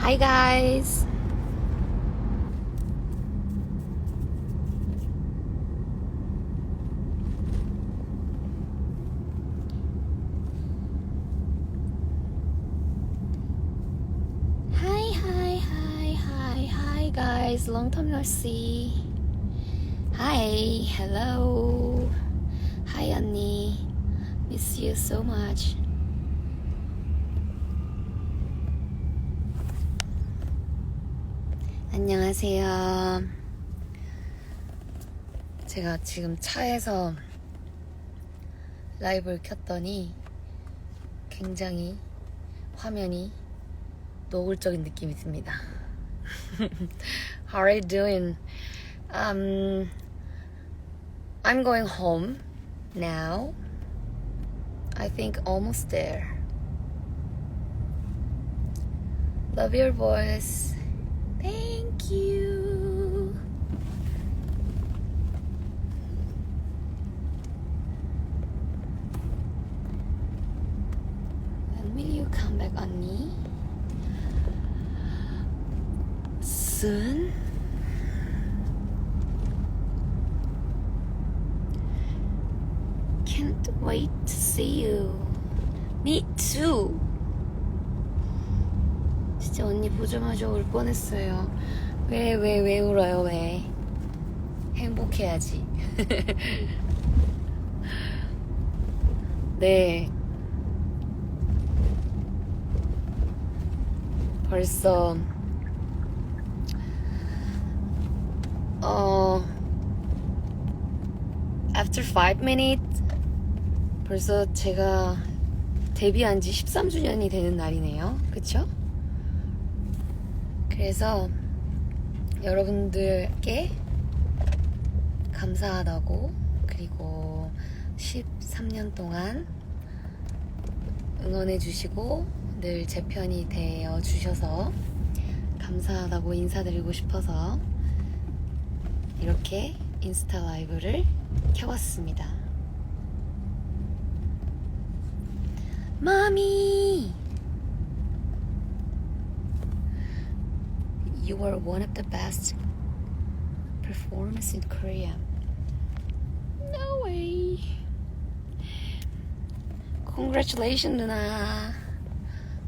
Hi guys. Hi, hi, hi, hi, hi guys. Long time no see. Hi, hello. Hi, 언니. Miss you so much. 안녕하세요. 제가 지금 차에서 라이브를 켰더니 굉장히 화면이 노골적인 느낌이 듭니다. How are you doing? Um, I'm going home now. I think almost there. Love your voice. Thank you. When will you come back, 언니? Soon. Can't wait to see you. Me too. 진짜 언니 보자마자 울 뻔했어요. 왜, 왜, 왜 울어요, 왜? 행복해야지. 네. 벌써, 어, after 5 minutes, 벌써 제가 데뷔한 지 13주년이 되는 날이네요. 그쵸? 그래서 여러분들께 감사하다고 그리고 13년 동안 응원해 주시고 늘 제 편이 되어 주셔서 감사하다고 인사드리고 싶어서 이렇게 인스타 라이브를 켜봤습니다. 마미! You were one of the best performers in Korea. No way. Congratulations, 누나.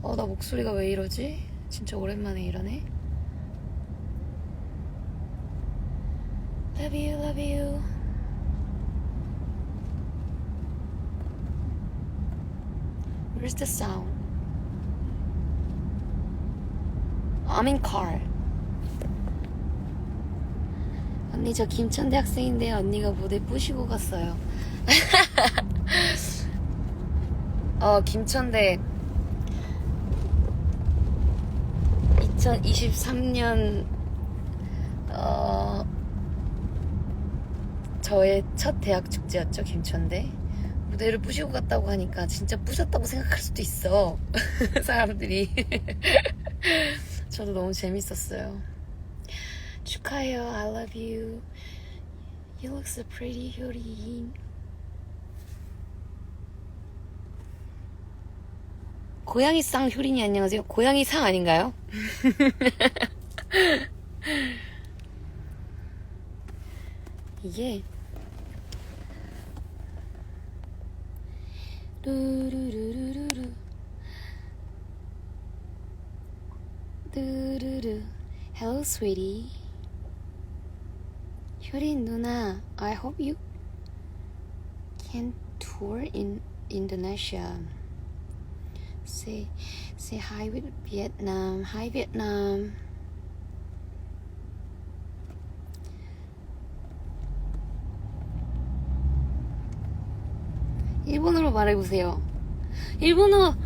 어, 나 목소리가 왜 이러지? 진짜 오랜만에 이러네. Love you, love you. Where's the sound? I'm in car. 언니 저 김천대 학생인데 언니가 무대 부시고 갔어요. 어 김천대 2023년 어 저의 첫 대학 축제였죠 김천대 무대를 부시고 갔다고 하니까 진짜 부셨다고 생각할 수도 있어 사람들이 저도 너무 재밌었어요. 축하해요. I love you. You look so pretty, 효린. 고양이 쌍 효린이 안녕하세요. 고양이 상 아닌가요? 이게 Hello, sweetie. Shurin Nuna, I hope you can tour in Indonesia. Say, say hi with Vietnam. Hi, Vietnam. 말해보세요. 일본어,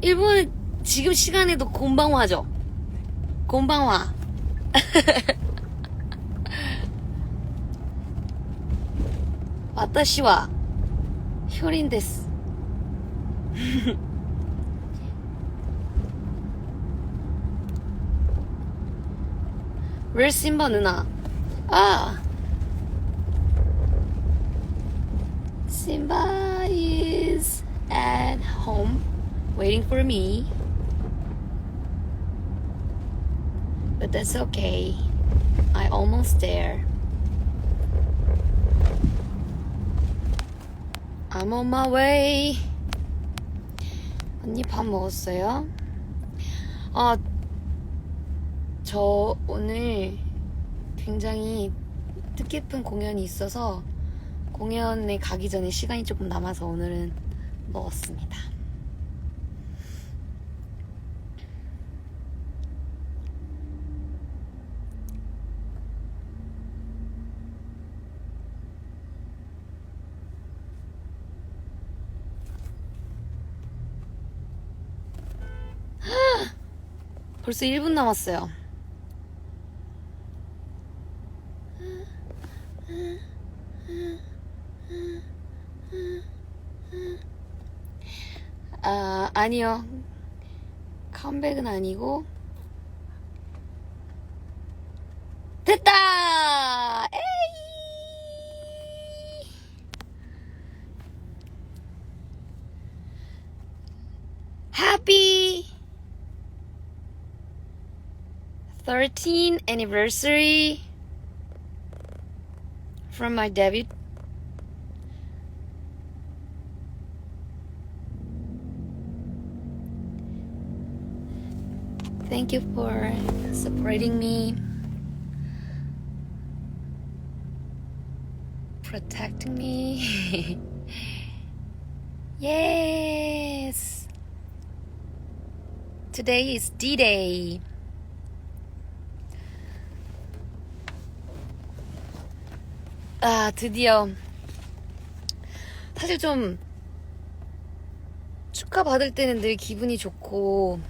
일본 지금 시간에도 곤방화죠? 곤방화. 와타시와 효린데스. 웰 심바 누나. 아! Simba is at home waiting for me. But that's okay. I almost there. I'm on my way. 언니 밥 먹었어요? 아, 저 오늘 굉장히 뜻깊은 공연이 있어서 공연에 가기 전에 시간이 조금 남아서 오늘은 먹었습니다. 벌써 1분 남았어요. 아, 아니요. 컴백은 아니고. 됐다! 에이! Happy 13th anniversary from my debut. Thank you for supporting me, protecting me. yes! Today is D Day. 아, 드디어. 사실 좀 축하 받을 때는 늘 기분이 좋고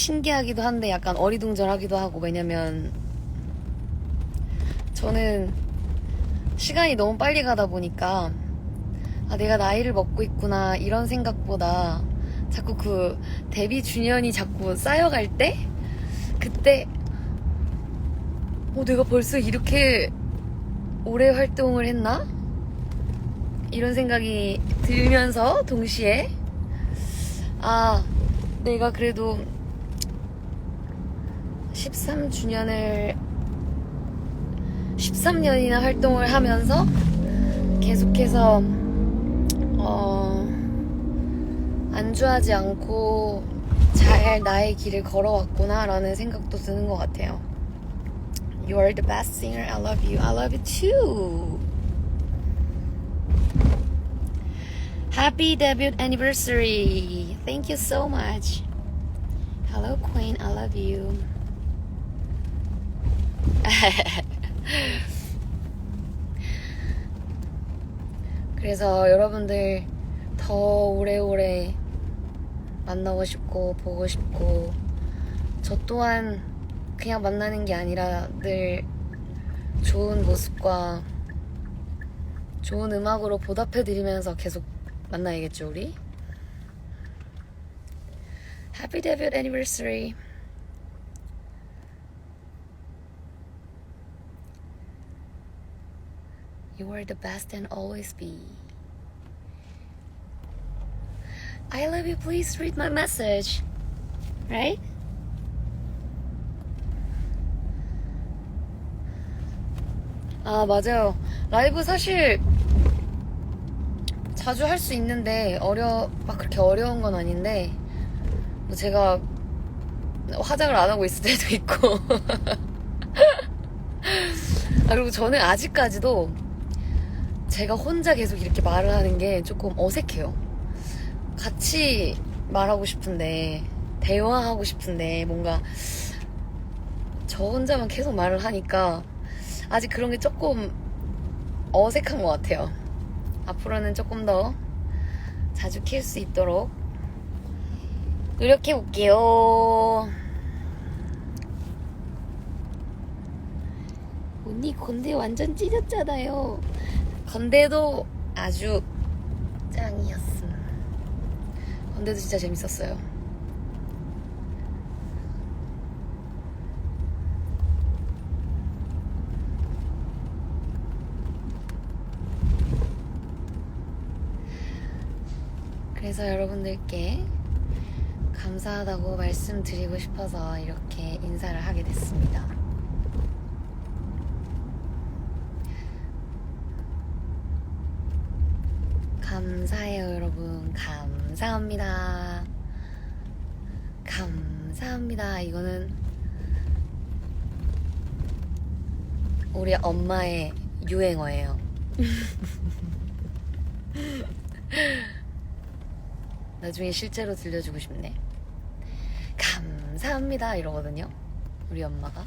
신기하기도 한데 약간 어리둥절하기도 하고 왜냐면 저는 시간이 너무 빨리 가다 보니까 아, 내가 나이를 먹고 있구나 이런 생각보다 자꾸 그 데뷔 주년이 자꾸 쌓여갈 때 그때 어, 내가 벌써 이렇게 오래 활동을 했나? 이런 생각이 들면서 동시에 아 내가 그래도 13주년을 13년이나 활동을 하면서 계속해서 어 안주하지 않고 잘 나의 길을 걸어왔구나라는 생각도 드는 것 같아요. You are the best singer. I love you. I love you too. Happy debut anniversary. Thank you so much. Hello, Queen. I love you. 그래서 여러분들 더 오래오래 만나고 싶고 보고 싶고 저 또한 그냥 만나는 게 아니라 늘 좋은 모습과 좋은 음악으로 보답해드리면서 계속 만나야겠죠, 우리? Happy debut anniversary. Are the best and always be. I love you. Please read my message. Right? 아, 맞아요. 라이브 사실 자주 할 수 있는데 어려 막 그렇게 어려운 건 아닌데 뭐 제가 화장을 안 하고 있을 때도 있고 아 그리고 저는 아직까지도 제가 혼자 계속 이렇게 말을 하는 게 조금 어색해요. 같이 말하고 싶은데 대화하고 싶은데 뭔가 저 혼자만 계속 말을 하니까 아직 그런 게 조금 어색한 것 같아요. 앞으로는 조금 더 자주 킬수 있도록 노력해 볼게요. 언니 건대 완전 찢었잖아요. 건대도 아주 짱이었음. 건대도 진짜 재밌었어요. 그래서 여러분들께 감사하다고 말씀드리고 싶어서 이렇게 인사를 하게 됐습니다. 감사해요, 여러분. 감사합니다. 감사합니다. 이거는 우리 엄마의 유행어예요. 나중에 실제로 들려주고 싶네. 감사합니다. 이러거든요. 우리 엄마가.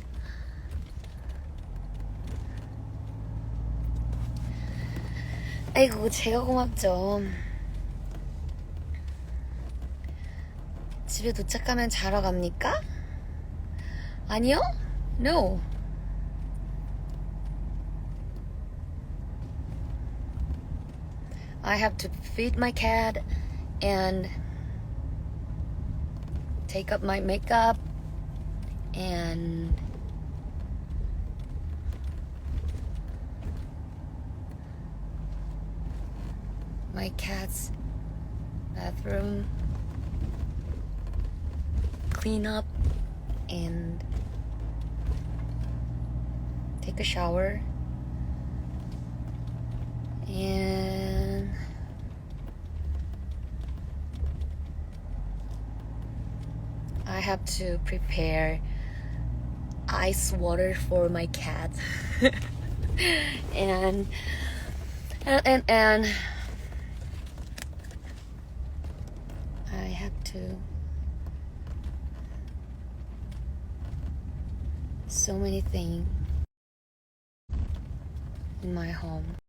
아이고, 제가 고맙죠. 집에 도착하면 자러 갑니까? 아니요? No. I have to feed my cat and take up my makeup and my cat's bathroom. Clean up and take a shower. And I have to prepare ice water for my cat. And and and, and I have to so many things in my home.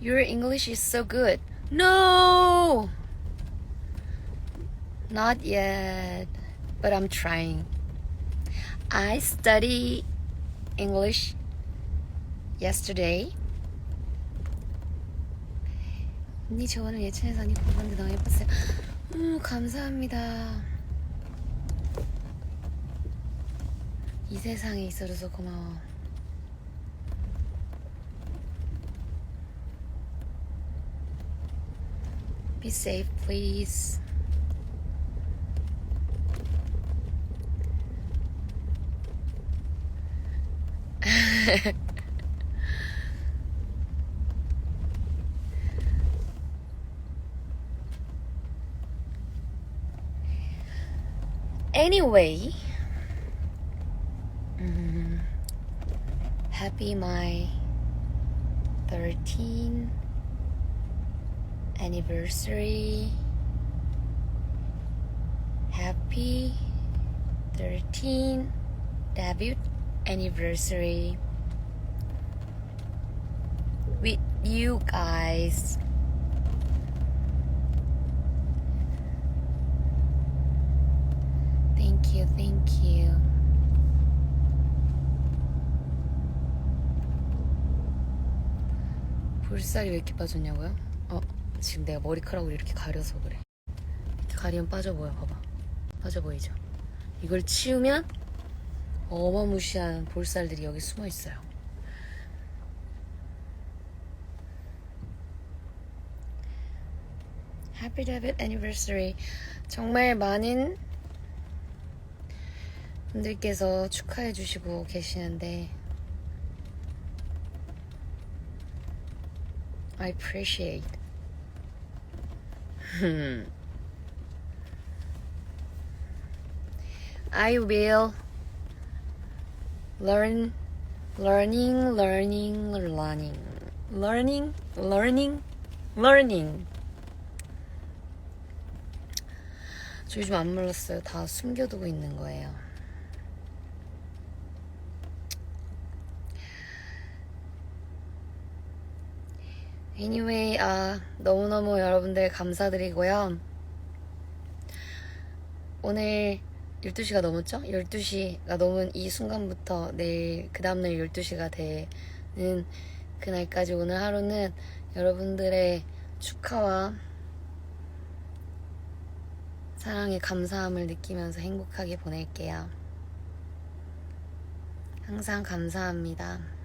Your English is so good. No! Not yet, but I'm trying. I study English yesterday. 언니 저 오늘 예천에서 언니 공부하는데 너무 예뻤어요. 음 감사합니다. 이 세상에 있어줘서 고마워. Be safe, please. anyway, mm, happy my 13th anniversary. Happy 13th debut anniversary with you guys. Thank you, thank you. 볼살이 왜 이렇게 빠졌냐고요? 어, 지금 내가 머리카락을 이렇게 가려서 그래. 가리면 빠져 보여, 봐봐. 빠져 보이죠? 이걸 치우면 어마무시한 볼살들이 여기 숨어 있어요. Happy debut anniversary. 정말 많은 분들께서 축하해 주시고 계시는데 I appreciate. I will learn, learning, learning, learning, learning, learning, learning. 저 요즘 안 물렀어요. 다 숨겨두고 있는 거예요. Anyway, 아, 너무너무 여러분들 감사드리고요. 오늘 12시가 넘었죠? 12시가 넘은 이 순간부터 내일, 그 다음날 12시가 되는 그날까지 오늘 하루는 여러분들의 축하와 사랑에 감사함을 느끼면서 행복하게 보낼게요. 항상 감사합니다.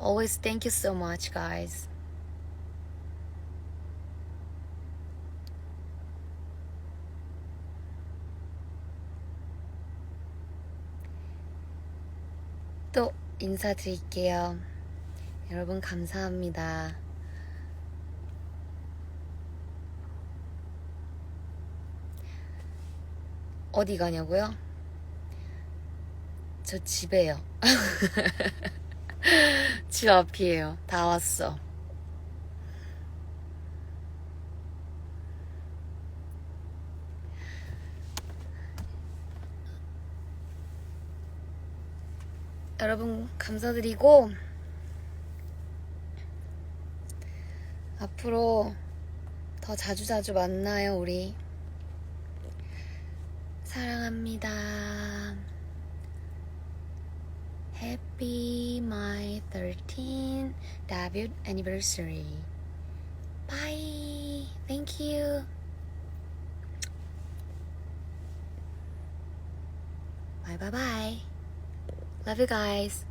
Always thank you so much, guys. 또 인사드릴게요. 여러분 감사합니다. 어디 가냐고요? 저 집에요. 집 앞이에요. 다 왔어. 여러분 감사드리고 앞으로 더 자주자주 만나요 우리 사랑합니다 Happy my 13th debut anniversary. Bye. Thank you. Bye bye bye. Love you guys